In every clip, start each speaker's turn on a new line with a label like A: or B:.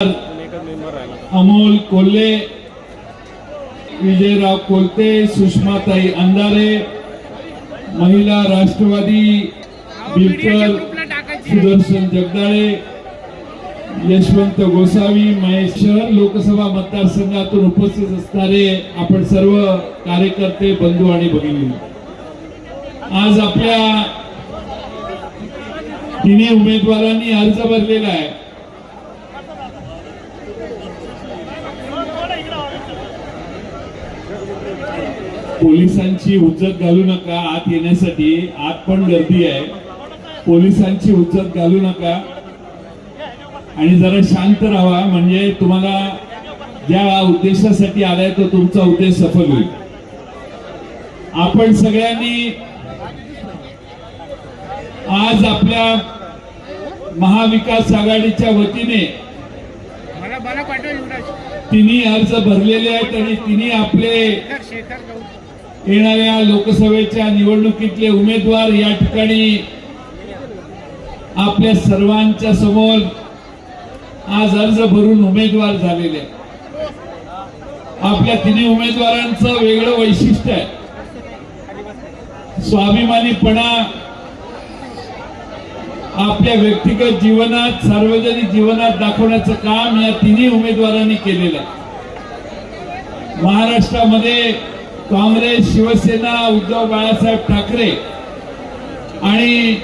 A: अमोल कोल्हे विजयराव कोलते सुषमाताई अंधारे महिला राष्ट्रवादी बिलकर सुदर्शन जगदाळे यशवंत गोसावी महेश शहर लोकसभा मतदारसंघातून उपस्थित असणारे आपण सर्व कार्यकर्ते बंधू आणि भगिनी. आज आपल्या तिन्ही उमेदवारांनी अर्ज भरलेला आहे. पोलिसांची हुज्जत घालू नका आत येण्यासाठी. आत पण गर्दी आहे. पोलिसांची हुज्जत घालू नका. आणि जरा शांत राहा. म्हणजे तुम्हाला ज्या उद्देशासाठी आलाय तो तुमचा उद्देश सफल होईल. आपण सगळ्यांनी आज आपल्या महाविकास आघाडीच्या वतीने तिन्ही अर्ज भरलेले आहेत आणि तिन्ही आपले येणाऱ्या लोकसभेच्या निवडणुकीतले उमेदवार या ठिकाणी आपल्या सर्वांच्या समोर आज अर्ज भरून उमेदवार झालेले आपल्या तिन्ही उमेदवारांचं वेगळं वैशिष्ट्य आहे. स्वाभिमानीपणा आपल्या व्यक्तिगत जीवनात सार्वजनिक जीवनात दाखवण्याचं काम या तिन्ही उमेदवारांनी केलेलं आहे. महाराष्ट्रामध्ये काँग्रेस शिवसेना उद्धव बाळासाहेब ठाकरे आणि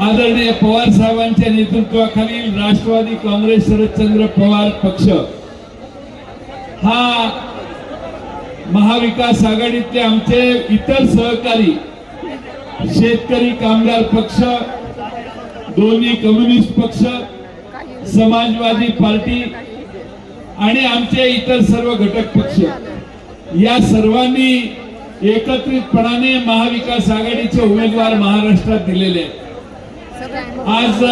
A: आदरणीय पवार साहेबांच्या नेतृत्वाखालील राष्ट्रवादी काँग्रेस शरदचंद्र पवार पक्ष हा महाविकास आघाडीतले आमचे इतर सहकारी शेतकरी कामगार पक्ष दोन्ही कम्युनिस्ट पक्ष समाजवादी पार्टी आणि आमचे इतर सर्व घटक पक्ष. या सर्वांनी एकत्रितपणाने महाविकास आघाडीचे उमेदवार महाराष्ट्रात दिलेले आहेत. आज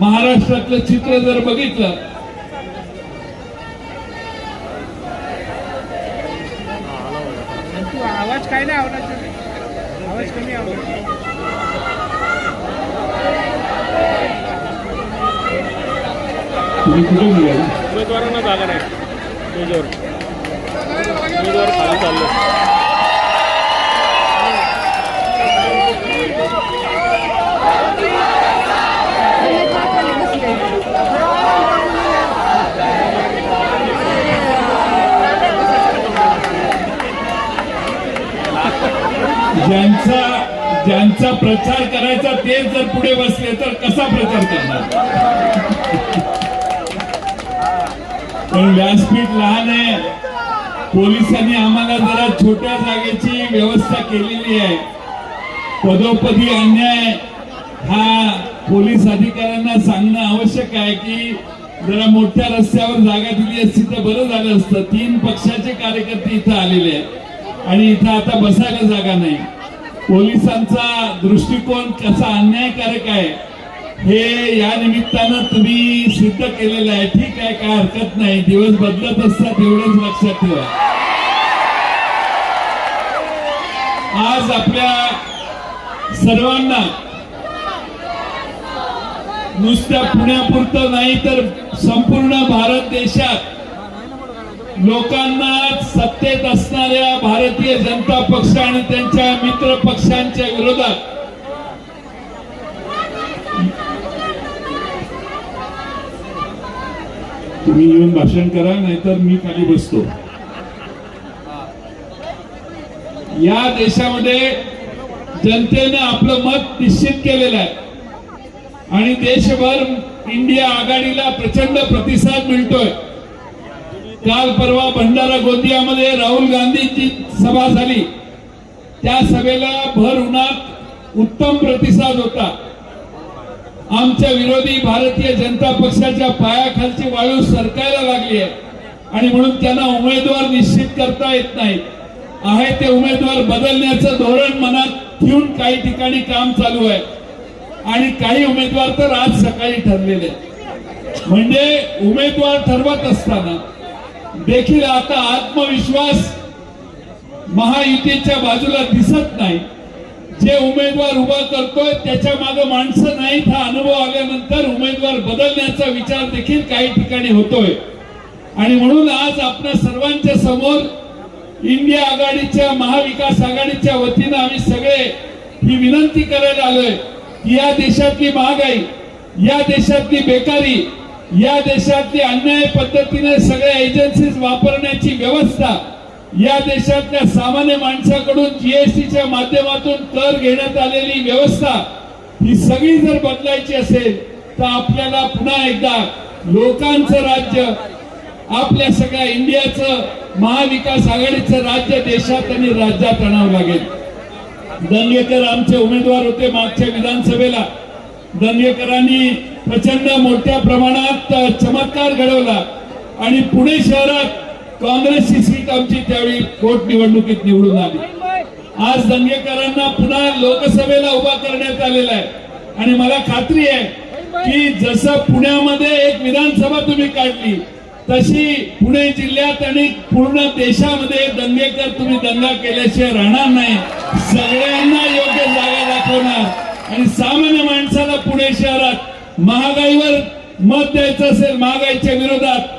A: महाराष्ट्रातलं चित्र जर बघितलं
B: तू आवाज काय नाही आवडत? आवाज कमी आवडत.
A: तुम्ही कुठे निघाले
C: उमेदवारांना जागा नाही. उमेदवार खाली चालले
A: ज्यांचा ज्यांचा प्रचार करायचा तेच जर पुढे बसले तर कसा प्रचार करणार? पण व्यासपीठ लहान आहे. पोलिसांनी आम्हाला जरा छोट्या जागेची व्यवस्था केलेली आहे. पदोपदी अन्याय हा पोलीस अधिकाऱ्यांना सांगणं आवश्यक आहे की जरा मोठ्या रस्त्यावर जागा दिली असती तर बरं झालं असतं. तीन पक्षाचे कार्यकर्ते इथं आलेले आहेत. आणि इथं आता बसायला जागा नाही. पोलिसांचा दृष्टिकोन कसा अन्यायकारक आहे हे या निमित्तानं तुम्ही सिद्ध केलेलं आहे. ठीक आहे काय हरकत नाही. दिवस बदलत असतात एवढंच लक्षात ठेवा. आज आपल्या सर्वांना नुसत्या पुण्यापुरतं नाही तर संपूर्ण भारत देशात लोकांना सत्तेत असणाऱ्या भारतीय जनता पक्ष आणि त्यांच्या मित्र पक्षांच्या विरोधात तुम्ही येऊन भाषण करा नाहीतर मी खाली बसतो. या देशामध्ये जनतेने आपलं मत निश्चित केलेलं आहे. आणि देशभर इंडिया आघाडीला प्रचंड प्रतिसाद मिळतोय. काल परवा भंडारा गोंदियामध्ये राहुल गांधीची सभा झाली. त्या सभेला भर उन्हात उत्तम प्रतिसाद होता. आमच्या विरोधी भारतीय जनता पक्षाच्या पायाखालची वाळू सरकायला लागली आहे. आणि म्हणून त्यांना उमेदवार निश्चित करता येत नाही. आहे ते उमेदवार बदलण्याचं धोरण मनात ठेवून काही ठिकाणी काम चालू आहे. आणि काही उमेदवार तर आज सकाळी ठरलेले आहेत. म्हणजे उमेदवार ठरवत असताना देखील आता आत्मविश्वास महायुतीच्या बाजूला दिसत नाही. जे उमेदवार उभा करतोय त्याच्यामागे माणसं नाहीत. हा अनुभव आल्यानंतर उमेदवार बदलण्याचा विचार देखील काही ठिकाणी होतोय. आणि म्हणून आज आपल्या सर्वांच्या समोर इंडिया आघाडीच्या महाविकास आघाडीच्या वतीनं आम्ही सगळे ही विनंती करायला आलोय की या देशातली महागाई या देशातली बेकारी या देशातली अन्याय पद्धतीने सगळ्या एजन्सीज वापरण्याची व्यवस्था या देशातल्या सामान्य माणसाकडून जीएसटीच्या माध्यमातून कर घेण्यात आलेली व्यवस्था ही सगळी जर बदलायची असेल तर आपल्याला पुन्हा एकदा लोकांचं राज्य आपल्या सगळ्या इंडियाचं महाविकास आघाडीचं राज्य देशात आणि राज्यात आणावं लागेल. दंगेकर आमचे उमेदवार होते मागच्या विधानसभेला. दंगेकरांनी प्रचंड मोठ्या प्रमाणात चमत्कार घडवला आणि पुणे शहरात काँग्रेसची सीट आमची त्यावेळी पोटनिवडणुकीत निवडून आली. आज दंगेकरांना पुन्हा लोकसभेला उभा करण्यात आलेला आहे. आणि मला खात्री आहे की जसं पुण्यामध्ये एक विधानसभा तुम्ही काढली तशी पुणे जिल्ह्यात आणि पूर्ण देशामध्ये दंगेकर तुम्ही दंगा केल्याशिवाय राहणार नाही. सगळ्यांना योग्य जागा दाखवणार. आणि सामान्य माणसाला पुणे शहरात महागाईवर मत द्यायचं असेल महागाईच्या विरोधात